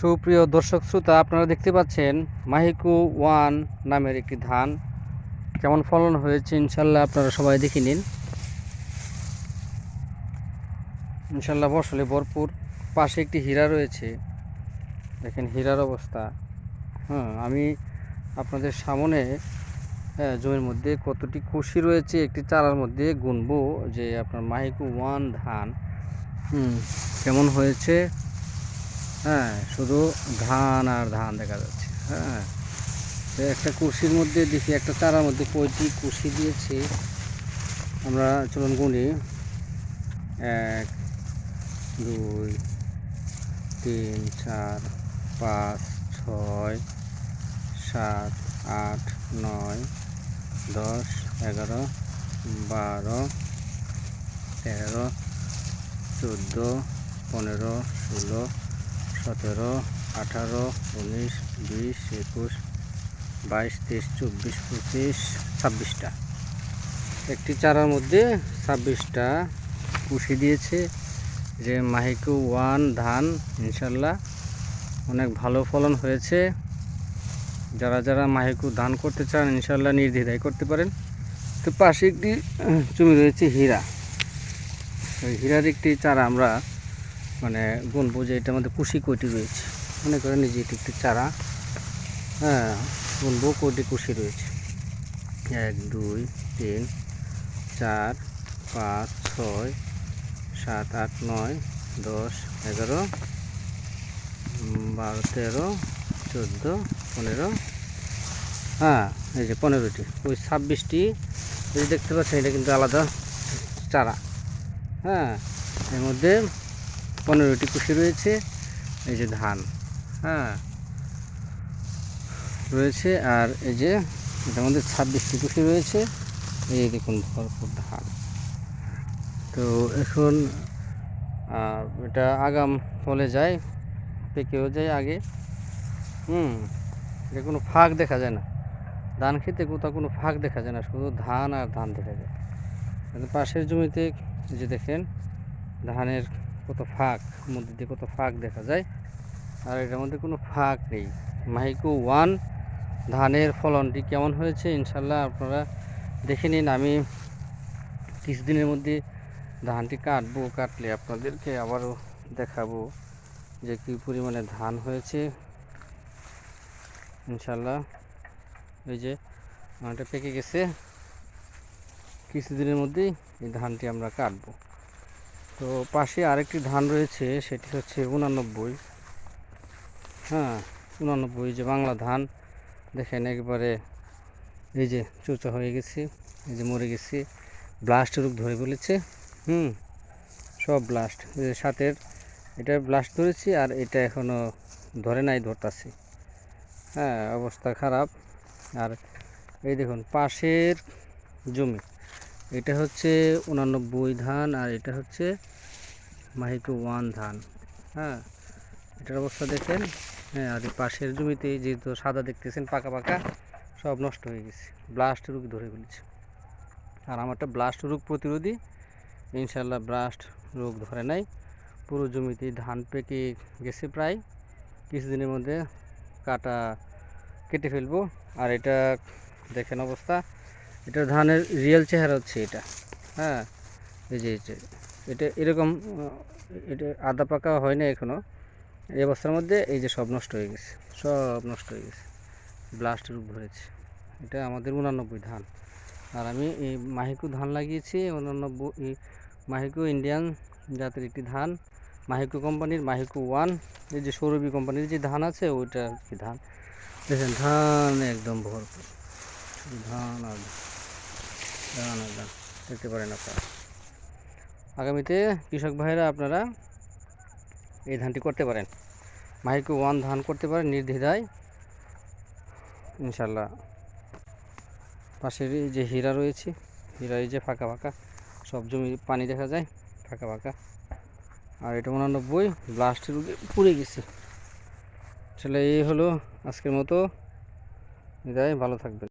সুপ্রিয় দর্শক শ্রোতা, আপনারা দেখতে পাচ্ছেন মাহিকু ওয়ান নামের একটি ধান। কেমন ফলন হয়েছে ইনশাল্লাহ আপনারা সবাই দেখে নিন। ইনশাল্লাহ ফসলে ভরপুর পাশে একটি হীরা রয়েছে। দেখেন হীরার অবস্থা। হ্যাঁ আমি আপনাদের সামনে জমির মধ্যে কতটি কুশি রয়েছে একটি চারার মধ্যে গুনবো যে আপনার মাহিকু ওয়ান ধান। হুম, কেমন হয়েছে? হ্যাঁ শুধু ধান আর ধান দেখা যাচ্ছে হ্যাঁ। একটা কুশির মধ্যে দেখি, একটা চারার মধ্যে কয়টি কুশি দিয়েছে। আমরা চলুন গুনি। এক, দুই, তিন, চার, পাঁচ, ছয়, সাত, আট, নয়, দশ, এগারো, বারো, তেরো, চোদ্দ, পনেরো, ষোলো সতেরো, আঠারো, উনিশ, বিশ, একুশ, বাইশ, তেইশ, চব্বিশ, পঁচিশ, ছাব্বিশটা। একটি চারার মধ্যে ছাব্বিশটা কুশি দিয়েছে যে মাহিকু ওয়ান ধান, ইনশাল্লাহ অনেক ভালো ফলন হয়েছে। যারা যারা মাহিকু ধান করতে চান, ইনশাল্লাহ নির্দ্বিধায় করতে পারেন। তো পাশে একটি জমি রয়েছে হীরা। ওই হীরার একটি চারা আমরা মানে গুনবো যে এটার মধ্যে কুশি কয়টি রয়েছে। মনে করেন যে এটি একটি চারা। হ্যাঁ গুনবো কয়টি কুশি রয়েছে? এক, দুই, তিন, চার, পাঁচ, ছয়, সাত, আট, নয়, দশ, এগারো বারো, তেরো, চোদ্দ, পনেরো। হ্যাঁ এই যে পনেরোটি। ওই ছাব্বিশটি দেখতে পাচ্ছেন, এটা কিন্তু আলাদা চারা। হ্যাঁ এর মধ্যে পনেরোটি কুশি রয়েছে, এই যে ধান হ্যাঁ। রয়েছে, আর এই যে এটার মধ্যে ছাব্বিশটি কুশি রয়েছে, এই দেখুন ভরপুর ধান। তো এখন এটা আগাম ফলে যায়, পেকেও যায় আগে, হুম, এটা কোনো ফাঁক দেখা যায় না। ধান খেতে কোথাও কোনো ফাঁক দেখা যায় না, শুধু ধান আর ধান দেখা যায়। পাশের জমিতে যে দেখেন, ধানের কত ফাঁক, মধ্যে দিয়ে কত ফাঁক দেখা যায়। আর এটার মধ্যে কোনো ফাঁক নেই। মাহিকু ওয়ান, ধানের ফলনটি কেমন হয়েছে ইনশাল্লাহ আপনারা দেখে নিন। আমি কিছুদিনের মধ্যে ধানটি কাটবো, কাটলে আপনাদেরকে আবারও দেখাবো যে কী পরিমাণে ধান হয়েছে। ইনশাল্লাহ, এই যে ধানটা পেকে গেছে। কিছুদিনের মধ্যেই এই ধানটি আমরা কাটবো। তো পাশে আরেকটি ধান রয়েছে, সেটি হচ্ছে উনানব্বই। হ্যাঁ উনানব্বই যে বাংলা ধান। দেখেন একবারে এই যে চোচা হয়ে গেছে, এই যে মরে গেছে। ব্লাস্ট রোগ ধরে বলেছে, হুম, সব ব্লাস্ট সাতের, এটা ব্লাস্ট ধরেছি আর এটা এখনও ধরে নাই, ধরতাছি। হ্যাঁ অবস্থা খারাপ। আর এই দেখুন, পাশের জমি এটা হচ্ছে উনানব্বই ধান আর এটা হচ্ছে মাহিকু ওয়ান ধান। হ্যাঁ এটার অবস্থা দেখেন। হ্যাঁ আর পাশের জমিতে যেহেতু সাদা দেখতেছেন, পাকা পাকা, সব নষ্ট হয়ে গেছে। ব্লাস্ট রোগ ধরে ফেলেছে। আর আমারটা ব্লাস্ট রোগ প্রতিরোধী ইনশাল্লাহ ব্লাস্ট রোগ ধরে নাই। পুরো জমিতে ধান পেকে গেছে প্রায়। কিছুদিনের মধ্যে কাটা কেটে ফেলব। আর এটা দেখেন অবস্থা। এটা ধানের রিয়েল চেহারা হচ্ছে এটা। হ্যাঁ? এই যে এটা এরকম এটা আদা পাকা হয় না এখনও এই অবস্থার মধ্যে এই যে সব নষ্ট হয়ে গেছে, সব নষ্ট হয়ে গেছে। ব্লাস্ট রূপ ধরেছে। এটা আমাদের উনানব্বই ধান। আর আমি এই মাহিকু ধান লাগিয়েছি উনানব্বই মাহিকু ইন্ডিয়ান জাতের একটি ধান। মাহিকু কোম্পানির মাহিকু ওয়ান। এই যে সৌরভী কোম্পানির যে ধান আছে, ওইটা কি ধান। দেখেন, ধান একদম ভরপুর। ধান আর আর দেখতে পারেন আপনারা। আগামীতে কৃষক ভাইরা আপনারা এই ধানটি করতে পারেন। মাইক্রো ওয়ান ধান করতে পারেন নির্দ্বিধায়। ইনশাল্লাহ পাশের যে হীরা রয়েছে, হীরা এই যে ফাঁকা ফাঁকা, সব জমি পানি দেখা যায়, ফাঁকা ফাঁকা। আর এটা উনানব্বই ব্লাস্টের পুড়ে গেছে। আসলে এই হলো আজকের মতো। বিদায়, ভালো থাকবেন।